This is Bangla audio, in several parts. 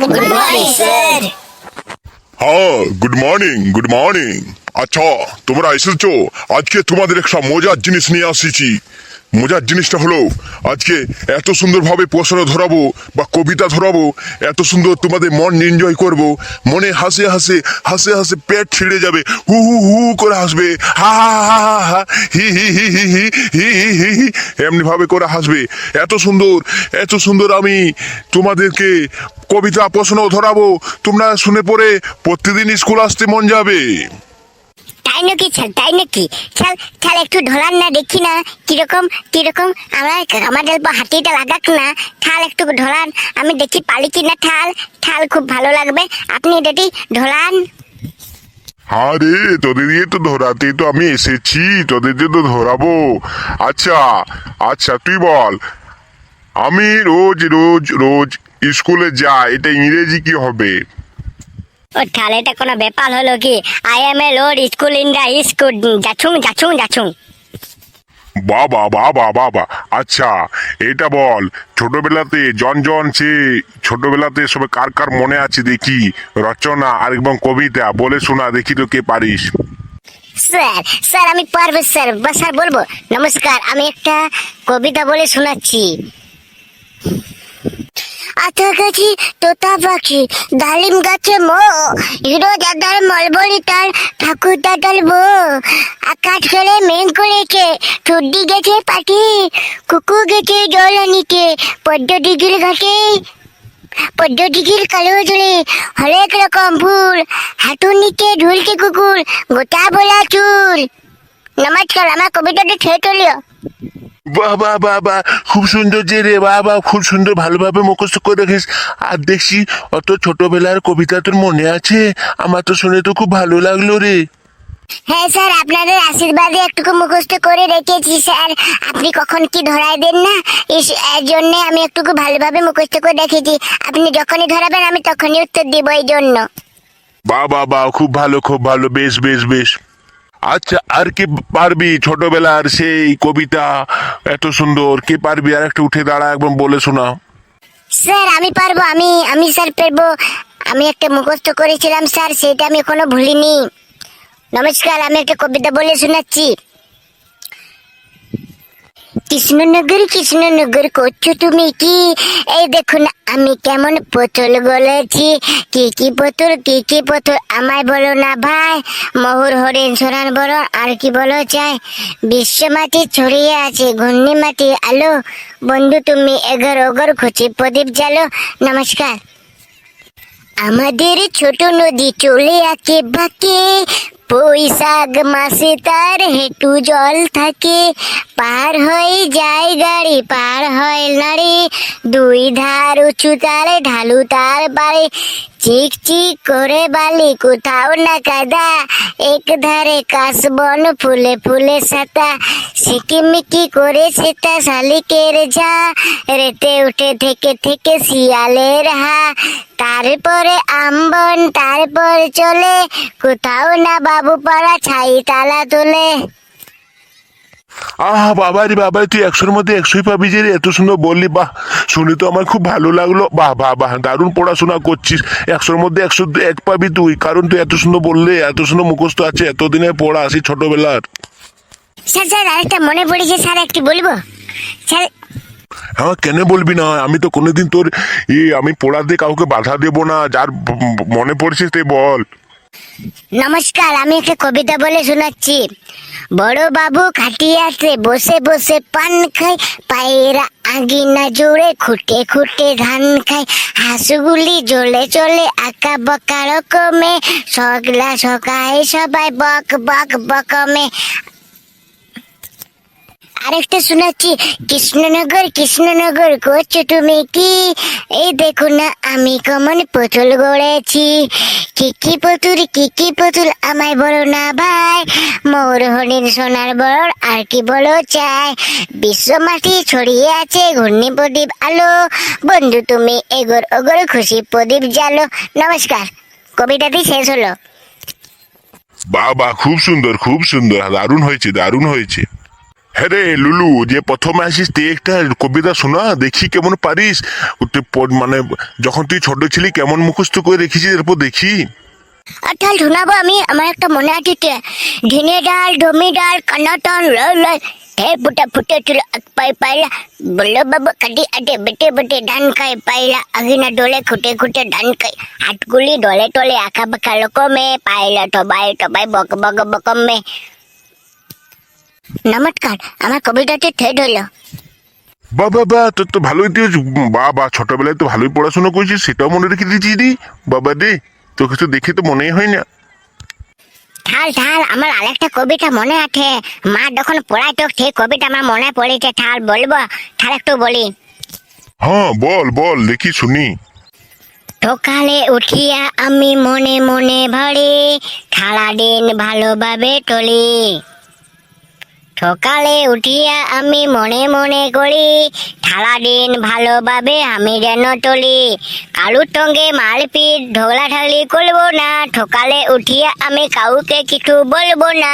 গুড মর্নিং স্যার হ্যাঁ গুড মর্নিং গুড মর্নিং আচ্ছা তোমরা এসেছ আজকে তোমাদের একটা মজার জিনিস নিয়ে আসিছি মজার জিনিসটা হলো, আজকে এত সুন্দরভাবে প্রশ্ন ধরাবো বা কবিতা ধরাবো, এত সুন্দর তোমাদের মন এনজয় করব, মনে হাসে হাসে হাসে হাসে পেট ছিঁড়ে যাবে, হু হু হু করে হাসবে হা হা হা হা হা, হি হি হি হি হি হি হি হি হি, এমনিভাবে করে হাসবে। এত সুন্দর এত সুন্দর আমি তোমাদেরকে কবিতা প্রশ্ন ধরাবো, তোমরা শুনে পড়ে প্রতিদিন স্কুল আসতে মন যাবে। তাই নাকি ছাল, তাই নাকি? ছাল ছাল একটু ঢোলান না, দেখি না কীরকম কীরকম। আমরা আমাদের হাতিটা লাগাক না। ঠাল একটু ঢোলান আমি দেখি পালি কি না ঠাল ঠাল খুব ভালো লাগবে। আপনি দেখি ঢোলান আরে, তোদের দিয়ে তো ধরাতে তো আমি এসেছি, তোদের দিয়ে তো ধরাবো। আচ্ছা আচ্ছা তুই বল। আমি রোজ রোজ রোজ স্কুলে যাই, এটা ইংরেজি কি হবে? ও ঠাল এটা কোনো ব্যাপার হলো কি? I am a load school in the school যাছুং যাছুং যাছুং বাবা বাবা বাবা আচ্ছা এটা বল ছোটবেলাতে জন জন সে ছোটবেলাতে সবে কার কার মনে আছে দেখি? রচনা আর এবং কবিতা বলে শোনা দেখি তো কে পারিস। স্যার স্যার আমি পারব স্যার। বা স্যার বলব? নমস্কার আমি একটা কবিতা বলে শোনাচ্ছি। আতা গাছি তোতা পাখি, ডালিম গাছে মো, হিরো দাদার মলবরি তার ঠাকুর দাদার বো আকাশ খেলে মেঘ করেছে ঠুড্ডি গেছে পাটি কুকুর গেছে জল আনিতে পদ্ম দিঘির ঘাটে পদ্ম দিঘির কালো জলে হরেক রকম ফুল, হাঁটুর নিচে ঢুলছে কুকুর, গোটা বলা চুল। নমস্কার, আমার কবিতাটা ছেড়ে চলিও বাহ বাহ বাহ বাহ। খুব সুন্দর যে রে বাহ বাহ খুব সুন্দর ভালোভাবে মুখস্থ করে রেখিস আর দেখছি অত ছোটবেলার কবিতা তোর মনে আছে? আমার তো শুনে তো খুব ভালো লাগল রে। হ্যাঁ স্যার আপনাদের আশীর্বাদে একটুকু মুখস্থ করে রেখেছি স্যার। আপনি কখন কি ধরাই দেন না? এর জন্য আমি একটুকু ভালোভাবে মুখস্থ করে রেখেছি আপনি যখনই ধরাবেন আমি তখনই উত্তর দিব এই জন্য। বাহ বাহ বাহ খুব ভালো খুব ভালো। বেশ বেশ বেশ। আচ্ছা আর কি পারবি? ছোটবেলার সেই কবিতা, এত সুন্দর। কে পারবি? আর একটু উঠে দাঁড়া, একদম বলে শোনা। স্যার, আমি পারব, আমি আমি স্যার পারব। আমি একটা মুখস্থ করেছিলাম, স্যার, সেটা আমি এখনও ভুলিনি। নমস্কার, আমি একটা কবিতা বলে শোনাচ্ছি। কৃষ্ণনগর কৃষ্ণনগর করছ তুমি কি? এই দেখুন, আমি কেমন পটল বলেছি। কি কি পটল কি কি পটল আমায় বলো না ভাই। মহুর হরিণ সোনার বরণ আর কি বলো চাই? বিশ্ব মাটি ছড়িয়ে আছে, ঘূর্ণি মাটি আলো। বন্ধু, তুমি এগর ওগর খুঁচি প্রদীপ জালো নমস্কার। আমাদের ছোট নদী চলে আঁকে বাঁকে। বৈশাখ মাসে তার হেঁটু জল থাকে। পার হয়ে যায় গাড়ি, পার হয় নাড়ি দুই ধার উঁচু তার, ঢালু তার বাড়ি। চিক চিক করে বালি, কোথাও না কাদা। এক ধারে কাশবন ফুলে ফুলে সাতা সিকিমিকি করে সেটা শালিকের যা রেতে উঠে থেকে থেকে শিয়ালের হা। তারপরে আমবন, তারপর চলে। কোথাও না বাবু পাড়া ছাই তালা তোলে। আহ বাবা রে বাবা তুই একশোর মধ্যে একশোই পাবি যে এত সুন্দর বললি বাহ শুনে তো আমার খুব ভালো লাগল। বাহ বাহ বাহ দারুণ পড়াশোনা করছিস। একশোর মধ্যে একশো এক পাবি তুই কারণ তুই এত সুন্দর বললে এত সুন্দর মুখস্থ আছে এতদিনের পড়া সেই ছোটবেলার। স্যার স্যার আরেকটা মনে পড়েছে স্যার একটু বলব? স্যার হ্যাঁ কেন বলবি না? আমি তো কোনোদিন তোর ই আমি পড়াতে কাউকে বাধা দেবো না যার মনে পড়ছে তুই বল। নমস্কার, আমি একটা কবিতা বলে শোনাচ্ছি। বড় বাবু খাটিয়াতে বসে বসে পান খায়, পায়েরা আগিনা জোরে খুঁটে খুঁটে ধান খায়। হাঁসগুলি জ্বলে চলে আঁকা বকা রকমে, সগলা সকায় সবাই বক বক বকমে। আরেকটা শোনাচ্ছি, কৃষ্ণনগর কৃষ্ণনগর করছ তুমি কি? এই দেখো না আমি কমন পুতুল গড়েছি। কি কি পুতুল কি কি পুতুল আমায় বলো না ভাই। মোর হরিণ সোনার বড় আর কি বলো চাই। বিশ্ব মাটি ছড়িয়ে আছে ঘূর্ণি প্রদীপ আলো। বন্ধু, তুমি এগোর ওগর খুশি প্রদীপ জালো নমস্কার, কবিতাটি শেষ হলো। বাহ, খুব সুন্দর খুব সুন্দর। দারুণ হয়েছে দারুণ হয়েছে। হ্যাঁ রে লুলু, যে প্রথমে আসিস, তুই একটা কবিতা শোনা, দেখি কেমন পারিস মানে যখন তুই ছোট ছিলি, কেমন মুখস্থ করে রেখেছিস, এরপর দেখি তাহলে শোনাবো আমি, আমার একটা মনে আছে তে। ঢিনে ডাল, ডমি ডাল কানাটন হে ফুটা ফুটে চুল পাই পাইলা বল্লো বাবু কাটি আটে বেটে বেটে ডান খাই পাইলা আগিনা ডোলে খুটে খুটে ডান খাই হাতগুলি ডলে টলে আঁকা বাঁকা লোকমে পাইলা টবাই টবাই বক বক বকমে নমস্কার আমার কবিতাটি থেড হলো। বা বা বা তোর তো ভালোই তুই বা বা ছোটবেলায় তো ভালোই পড়াশোনা করেছিস সেটাও মনে রেখে দিয়েছিস রে বাবা রে তোকে তো দেখে তো মনেই হয় না। ঠাল ঠাল আমার আরেকটা কবিতা মনে আছে। মা যখন পড়াইতো সেই কবিতা আমার মনে পড়েছে। ঠাল বলব ঠাল একটু বলি। হ্যাঁ বল বল দেখি শুনি। সকালে উঠিয়া আমি মনে মনে ভরে সারাদিন ভালোভাবে টলি সকালে উঠিয়া আমি মনে মনে করি, সারাদিন ভালোভাবে আমি যেন টলি কালুর সঙ্গে মারপিট, ঢোলাঢালি করব না, সকালে উঠিয়া আমি কাউকে কিছু বলব না।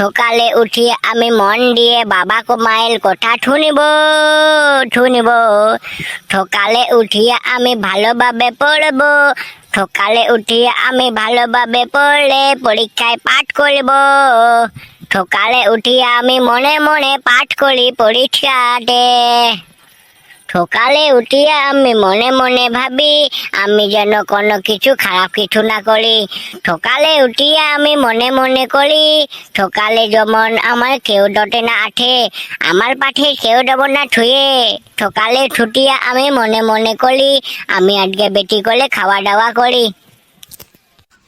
সকালে উঠিয়া আমি মন দিয়ে বাবা কো মায়ের কথা শুনিব শুনিব। সকালে উঠিয়া আমি ভালোভাবে পড়ব, সকালে উঠিয়া আমি ভালোভাবে পড়লে পরীক্ষায় পাঠ করব। সকালে উঠিয়া আমি মনে মনে পাঠ করি পরীক্ষাতে সকালে উঠিয়া আমি মনে মনে ভাবি, আমি যেন কোনো কিছু খারাপ কিছু না করি। সকালে উঠিয়া আমি মনে মনে করি, সকালে যেমন আমার কেউ ডটে না আঠে, আমার পাঠে কেউ দেব না ছুঁয়ে। সকালে ছুটিয়া আমি মনে মনে করি, আমি আজকে বেটি করে খাওয়া দাওয়া করি।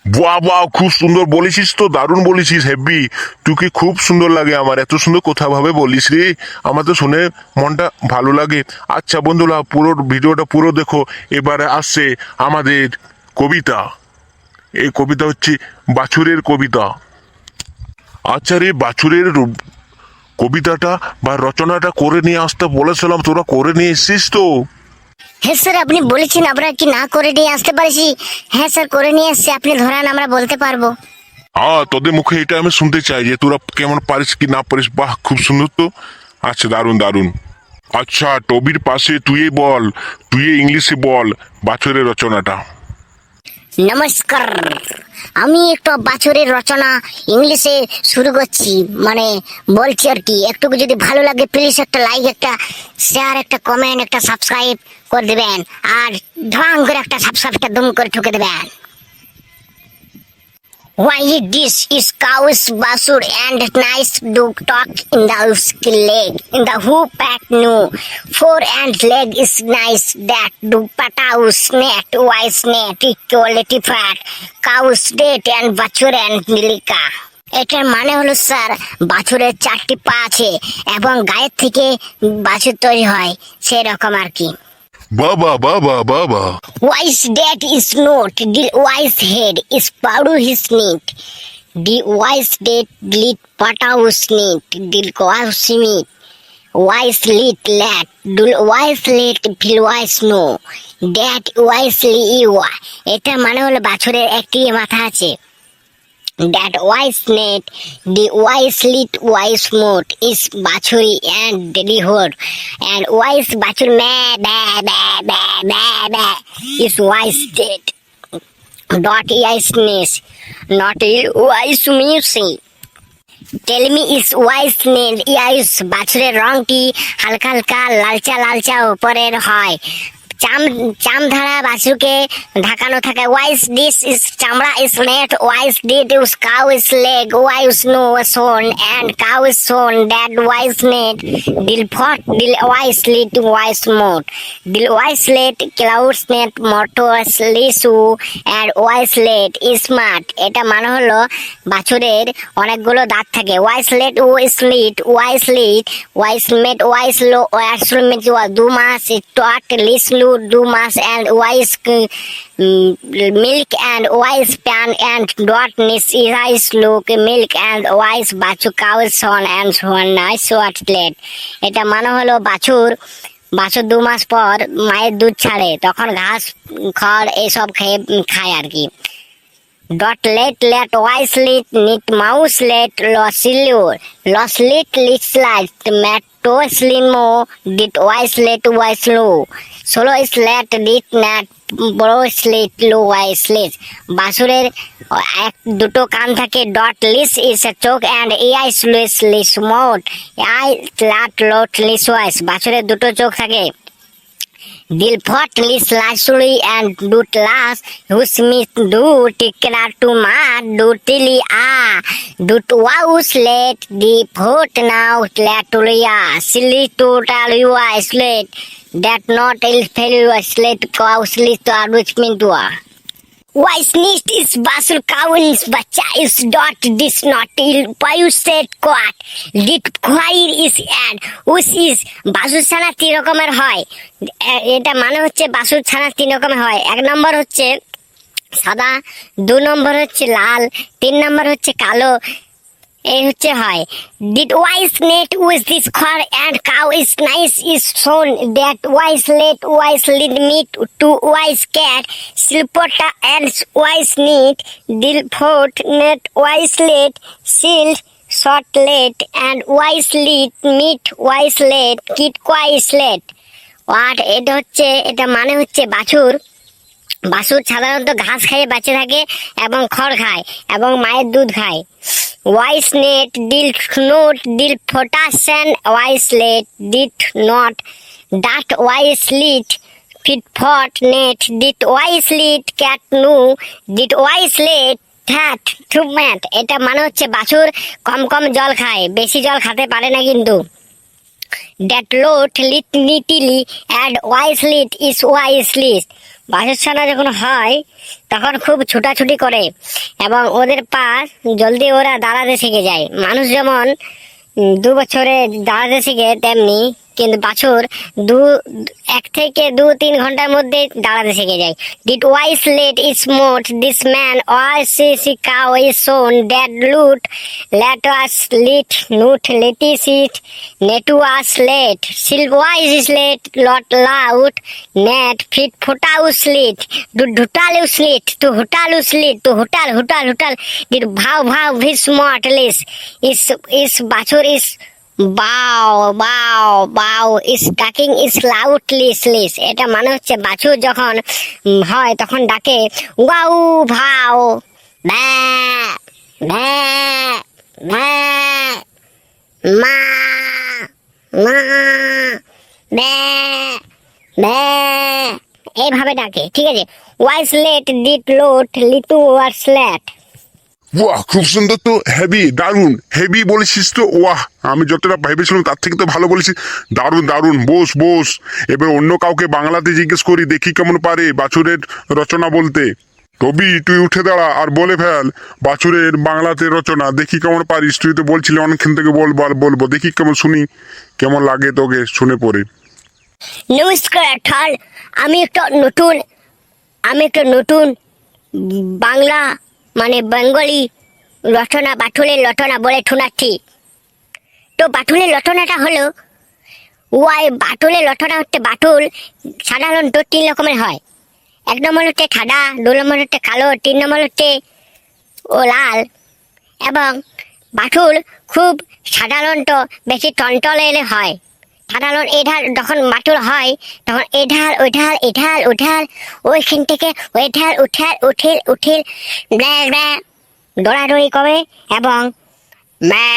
বাহ বাহ, খুব সুন্দর বলেছিস তো, দারুণ বলেছিস, হেব্বি। তুকে খুব সুন্দর লাগে আমার, এত সুন্দর কথা ভাবে বলিস রে। আমার তো শুনে মনটা ভালো লাগে। আচ্ছা বন্ধুরা, পুরো ভিডিওটা পুরো দেখো, এবারে আসছে আমাদের কবিতা। এই কবিতা হচ্ছে বাছুরের কবিতা। আচ্ছা রে, বাছুরের কবিতাটা বা রচনাটা করে নিয়ে আসতে বলেছিলাম, তোরা করে নিয়ে এসছিস তো? হ্যাঁ স্যার আপনি বলেছেন আমরা কি না করে নিয়ে আসতে পারছি। হ্যাঁ স্যার করে নিয়ে এসছি আপনি ধরান আমরা বলতে পারব। হ্যাঁ তোদের মুখে এটা আমি শুনতে চাই যে তোরা কেমন পারিস কি না পারিস? বাহ খুব সুন্দর তো। আচ্ছা দারুণ দারুণ। আচ্ছা টবির পাশে তুই বল তুই ইংলিশে বল বাছরের রচনাটা। নমস্কার। আমি একটা বাছরের রচনা ইংলিশে শুরু করছি মানে বলছি আর কি। একটুকু যদি ভালো লাগে প্লিজ একটা লাইক একটা শেয়ার একটা কমেন্ট একটা সাবস্ক্রাইব করে দেবেন। আর ঢং করে একটা সাবস্ক্রাইবটা দম করে ঠুকে দেবেন। Why this is cows basur and nice do talk in the leg in the hoop at no four and leg is nice that do pataus net wise net equality fat cows date and bachur and nilika এটার মানে হলো স্যার বাছুরের চারটি পা আছে এবং গায়ের থেকে বাছুর তৈরি হয় সেরকম আর কি বাবা বাবা বাবা Wise that is not, the wise head is powder his need. The wise that lit pataus need, the cows meat. Wise lit lad, do wise lit feel wise no. That wisely you are. এটা মানে হলো বাছুরের একটি মাথা আছে that wise net, the wise lit wise moat is bachuri and delihood, and wise bachur me be be be be be is wise dead. Dot wiseness, not wise music. Tell me is wise nail ইয়াইস বাছুরের রংটি হালকা হালকা লালচা লালচা উপরের হয় চাম চামধারা বাছুরকে ঢাকানো থাকে। ওয়াইস ডিস ইস চামড়া is net wise did is cow is leg wise no son and cow is son that wise net deal ফট দিল ওয়াইস লিট ওয়াইস মোট দিল ওয়াইস লেট ক্লাউডস নেট মটোস লিসু অ্যান্ড ওয়াইস লেট স্মার্ট এটা মানে হলো বাছুরের অনেকগুলো দাঁত থাকে। ওয়াইস লেট ও slit wise lit wise met wise low wise met দু মাস টট লিসলু do mass and wise milk and wise pan and dot nice ইরাইস look milk and wise বাছু cow son and swan nice what late এটা মানে হলো বাছুর। বাছুর দু মাস পর মায়ের দুধ ছাড়ে। তখন ঘাস, খড় এইসব খেয়ে, খায় আর কি। Dot late late wise lit neat mouse late লসিলিওর loss lit lit slight ম্যাটো স্লিমো ডিট ওয়াই লেট ওয়াইস লো ষোলো স্লেট ডিট ন্যাট বড় স্লিট লো ওয়াইস লিট বাসুরের এক, দুটো কান থাকে ডট লিস ইস চোখ অ্যান্ড এআই স্লুইস লিস মোট আই লাট লোট লিস ওয়াইস বাসুরের দুটো চোখ থাকে। Dilfot list lasuli and dut las husmit du tikra to ma dutili a dut waus let the phot now latulia silly you slate that not il failure slate mean to Why sneezed is Basul kawins bacha is dot this not il payu said quat dit choir is and us is বাসুর ছানা তিন রকমের হয় এটা মানে হচ্ছে বাসুর ছানা তিন রকমের হয় এক নম্বর হচ্ছে সাদা দু নম্বর হচ্ছে লাল তিন নম্বর হচ্ছে কালো এই হচ্ছে হয়। Did wise net wise this খর and cow is nice is son that wise let wise lead meet to wise cat শিল্পটা and wise neat deal fort net wise let shield short let and wise lit meet wise let kit quite let what এটা হচ্ছে, এটা মানে হচ্ছে বাছুর। বাছুর সাধারণত ঘাস খেয়ে বেঁচে থাকে এবং খড় খায় এবং মায়ের দুধ খায়। Wise net deal note deal ফোটাসেন wise late ডিট not ডাট ওয়াইস লিট ফিট ফট নেট ডিট ওয়াইস লিট ক্যাট নু ডিট ওয়াইস লেট থ্যাট থ্রুম্যাট এটা মানে হচ্ছে বাছুর কম কম জল খায়, বেশি জল খেতে পারে না কিন্তু। That lot, lit, neatly and wise lit is ছানা যখন হয়, তখন খুব ছুটাছুটি করে এবং ওদের পা জলদি ওরা দাঁড়াতে শিখে যায়। মানুষ যেমন দু বছরে দাঁড়াতে শিখে, তেমনি কিন্তু বাছুর দু, এক থেকে দু, তিন ঘণ্টার মধ্যে দাঁড়াতে শিখে যায়। ডিট wise late is mote this man wise cow son that loot let nut lettuce it নেটুয়াস let সিলওয়াইস is let lot lout net feet ফোটাউ slit do ঢুটাল স্লিট টু হুটাল স্লিট টু হুটাল হুটাল হুটাল ডিট ভাও ভাও ভিস মট লিস ইস ইস বাছুর is wow wow wow is ডাকিং is loudly স্লিস এটা মানে হচ্ছে বাছুর যখন হয় তখন ডাকে ওয়াউ ভাও ব্যা ব্যা ব্যা মা মা ব্যা ব্যা এইভাবে ডাকে, ঠিক আছে? ওয়াইস লেট ডিট লোট লিটু ওয়ার স্ল্যাট বাহ, খুব সুন্দর তো হেভি দারুণ হেভি বলেছিস তো, ওয়াহ, আমি যতটা ভেবেছিলাম তার থেকে তো ভালো বলেছিস। দারুণ দারুণ বোস বোস। এবার অন্য কাউকে বাংলাতে জিজ্ঞেস করি, দেখি কেমন পারে বাছুরের রচনা বলতে। রবি তুই উঠে দাঁড়া আর বলে ফেল, বাছুরের বাংলাতে রচনা, দেখি কেমন পারিস। তুই তো বলছিলি অনেকক্ষণ থেকে বল আর বলব, দেখি কেমন শুনি, কেমন লাগে তোকে শুনে পড়ে। নমস্কার ঠাল আমি একটা নতুন, আমি একটা নতুন বাংলা মানে বেঙ্গলি রচনা বাটুলের রচনা বলে শোনাচ্ছি তো বাটুলের রচনাটা হলো, ওয়াই বাটুলের রচনা হচ্ছে বাটুল সাধারণত তিন রকমের হয়। এক নম্বর হচ্ছে সাদা দু নম্বর হচ্ছে কালো, তিন নম্বর হচ্ছে ও লাল। এবং বাটুল খুব সাধারণত বেশি টনটলে হয়। সাধারণ এঢাল যখন মাটুল হয়, তখন এঢাল ওঢাল এঢাল উঠাল ওইখান থেকে ওই ধার উঠাল উঠিল উঠিল দৌড়াদৌড়ি করে এবং ব্যা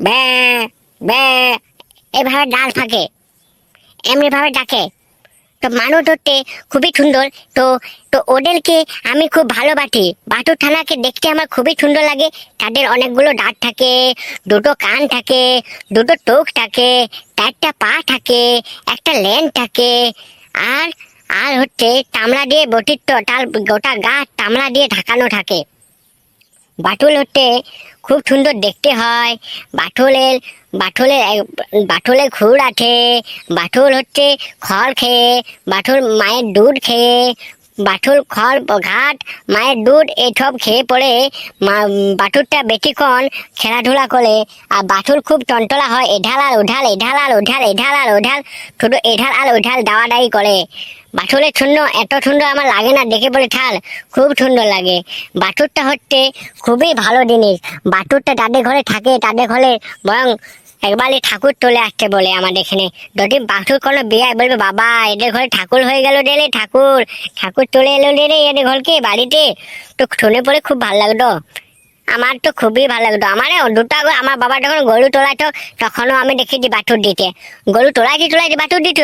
ব্যা ব্যা, এভাবে ডাল থাকে এমনিভাবে ডাকে। তো মানুষ ধরতে খুবই সুন্দর। তো তো ওদেরকে আমি খুব ভালোবাসি। বাটুর থানাকে দেখতে আমার খুবই সুন্দর লাগে। তাদের অনেকগুলো দাঁত থাকে, দুটো কান থাকে, দুটো টোক থাকে, চারটা পা থাকে, একটা লেন থাকে। আর আর হচ্ছে তামড়া দিয়ে বটিত্ব তার গোটা গা তামড়া দিয়ে ঢাকানো থাকে। বাটুল হচ্ছে খুব সুন্দর দেখতে হয়। বাটুলের বাটুলের বাটুলের খুর আছে। বাটুল হচ্ছে খড় খেয়ে, বাটুল মায়ের দুধ খেয়ে বাছুর খড় ঘাট মায়ের দুধ এইসব খেয়ে পড়ে বাছুরটা বেশিক্ষণ খেলাধুলা করে। আর বাছুর খুব টনটলা হয়, এঢাল আর ওঢাল, এঢাল আর ওঢাল, এঢাল আর ওঢাল, শুধু এঢাল আর ওঢাল দাওয়াদাই করে। বাছুরের শূন্য এত সুন্দর আমার লাগে না, দেখে বলে ঠাল, খুব সুন্দর লাগে। বাছুরটা হচ্ছে খুবই ভালো জিনিস। বাছুরটা তাদের ঘরে থাকে, তাদের ঘরে বরং একবারই ঠাকুর চলে আসতে বলে আমাদের এখানে। যদি বাছুর কোনো বিয়ে বলবে, বাবা, এদের ঘরে ঠাকুর হয়ে গেল রে ঠাকুর। ঠাকুর চলে এলো রে রে, এদের ঘরকে বাড়িতে? তো শুনে পরে খুব ভালো লাগতো আমার তো খুবই ভালো লাগতো। আমার দুটো আমার বাবা যখন গরু তোলাতো তখনও আমি দেখেছি বাছুর দিতে গরু তোলাইছি তোলাইছি বাছুর দিত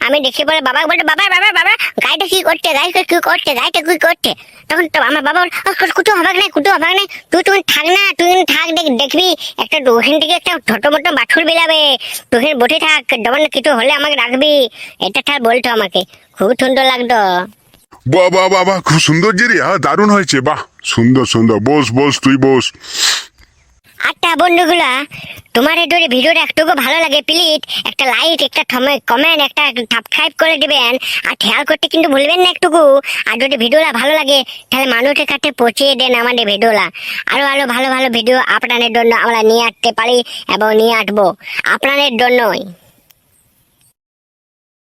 আমি দেখে পরে বাবা বলতো বাবা বাবা বাবা গাইটা কি করছে গাইটা কি করছে গাইটা কি করছে তখন তো আমার বাবা বলল, "আহ, কুটু হবাক নাই কুটু হবাক নাই? তুই তুই থাক না তুই থাক দেখ দেখবি একটা ওখান থেকে একটা ছোট মোটো বাছুর বেরাবে তুই বসে থাক যখন কিছু হলে আমাকে রাখবি এটা ঠার বলতো আমাকে। খুব সুন্দর লাগতো। বাহ বাহ খুব সুন্দর হ্যাঁ দারুণ হয়েছে বাহ। সুন্দর সুন্দর। বস বস, তুই বস। আচ্ছা বন্ধুগুলা, তোমার এই ধরে ভিডিওটা একটুকু ভালো লাগে প্লিজ একটা লাইক একটা থমে কমেন্ট একটা সাবস্ক্রাইব করে দিবেন। আর খেয়াল করতে কিন্তু ভুলবেন না একটুকু। আর যদি ভিডিওটা ভালো লাগে, তাহলে মানুষের কাছে পৌঁছিয়ে দেন আমাদের ভিডিওটা। আরও আরও ভালো ভালো ভিডিও আপনাদের জন্য আমরা নিয়ে আসতে পারি এবং নিয়ে আসব। আপনাদের জন্যই।